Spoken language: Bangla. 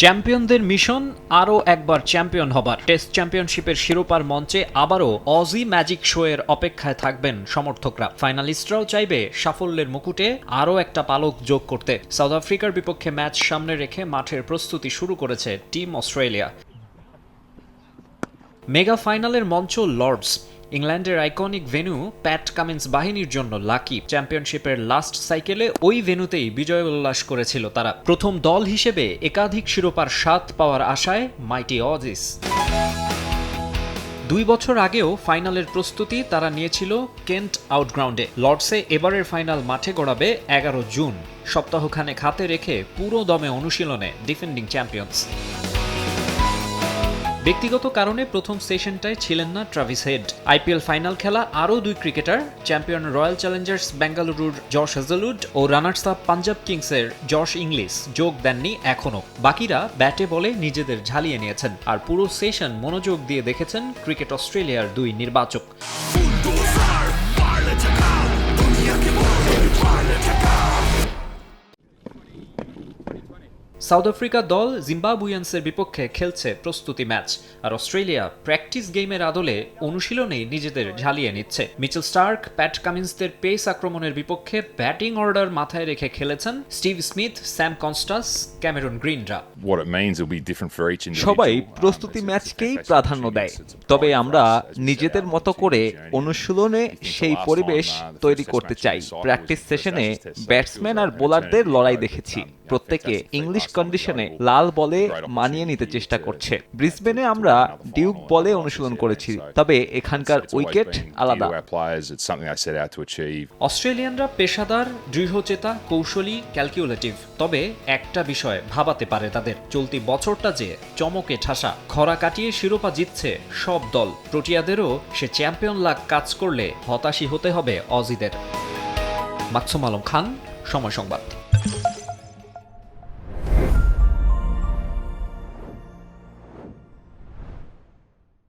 চ্যাম্পিয়নদের মিশন আরও একবার চ্যাম্পিয়ন হবার। টেস্ট চ্যাম্পিয়নশিপের শিরোপার মঞ্চে আবারও অজি ম্যাজিক শো এর অপেক্ষায় থাকবেন সমর্থকরা। ফাইনালিস্টরাও চাইবে সাফল্যের মুকুটে আরও একটা পালক যোগ করতে। সাউথ আফ্রিকার বিপক্ষে ম্যাচ সামনে রেখে মাঠের প্রস্তুতি শুরু করেছে টিম অস্ট্রেলিয়া। মেগা ফাইনালের মঞ্চ লর্ডস ইংল্যান্ডের আইকনিক ভেন্যু প্যাট কামিন্স বাহিনীর জন্য লাকি। চ্যাম্পিয়নশিপের লাস্ট সাইকেলে ওই ভেন্যুতেই বিজয় উল্লাস করেছিল তারা। প্রথম দল হিসেবে একাধিক শিরোপার স্বাদ পাওয়ার আশায় মাইটি অজিস। দুই বছর আগেও ফাইনালের প্রস্তুতি তারা নিয়েছিল কেন্ট আউটগ্রাউন্ডে। লর্ডসে এবারের ফাইনাল মাঠে গড়াবে এগারো জুন। সপ্তাহখানেক হাতে রেখে পুরো দমে অনুশীলনে ডিফেন্ডিং চ্যাম্পিয়ন্স। ব্যক্তিগত কারণে প্রথম সেশনটায় ছিলেন না ট্রাভিস হেড। আইপিএল ফাইনাল খেলা আরও দুই ক্রিকেটার, চ্যাম্পিয়ন রয়্যাল চ্যালেঞ্জার্স বেঙ্গালুরুর জশ হেজলউড ও রানার্স আপ পাঞ্জাব কিংসের জশ ইংলিশ যোগ দেননি এখনও। বাকিরা ব্যাটে বলে নিজেদের ঝালিয়ে নিয়েছেন। আর পুরো সেশন মনোযোগ দিয়ে দেখেছেন ক্রিকেট অস্ট্রেলিয়ার দুই নির্বাচক। সাউথ আফ্রিকা দল জিম্বাবুয়ান্সের বিপক্ষে খেলছে প্রস্তুতি ম্যাচ আর অস্ট্রেলিয়া প্র্যাকটিস গেমের আদলে অনুশীলনেই নিজেদের ঝালিয়ে নিচ্ছে। মিচেল স্টার্ক প্যাট কামিন্সদের পেস আক্রমণের বিপক্ষে ব্যাটিং অর্ডার মাথায় রেখে খেলেছেন Steve Smith Sam Konstas Cameron গ্রিনরা. সবাই প্রস্তুতি ম্যাচকেই প্রাধান্য দেয়। তবে আমরা নিজেদের মতো করে অনুশীলনে সেই পরিবেশ তৈরি করতে চাই। প্র্যাকটিস সেশনে ব্যাটসম্যান আর বোলারদের লড়াই দেখেছি। প্রত্যেকে ইংলিশ কন্ডিশনে লাল বলে মানিয়ে নিতে চেষ্টা করছে। ব্রিসবেনে আমরা ডিউক বলে অনুশীলন করেছি, তবে এখানকার উইকেট আলাদা. অস্ট্রেলিয়ানরা পেশাদার, দৃঢ়চেতা, কৌশলী ক্যালকুলেটিভ তবে একটা বিষয় ভাবাতে পারে তাদের। চলতি বছরটা যে চমকে ঠাসা, খরা কাটিয়ে শিরোপা জিতছে সব দল। প্রোটিয়াদেরও সে চ্যাম্পিয়ন লাগ কাজ করলে হতাশই হতে হবে অজিদের। মাকসুম আলম খান, সময় সংবাদ।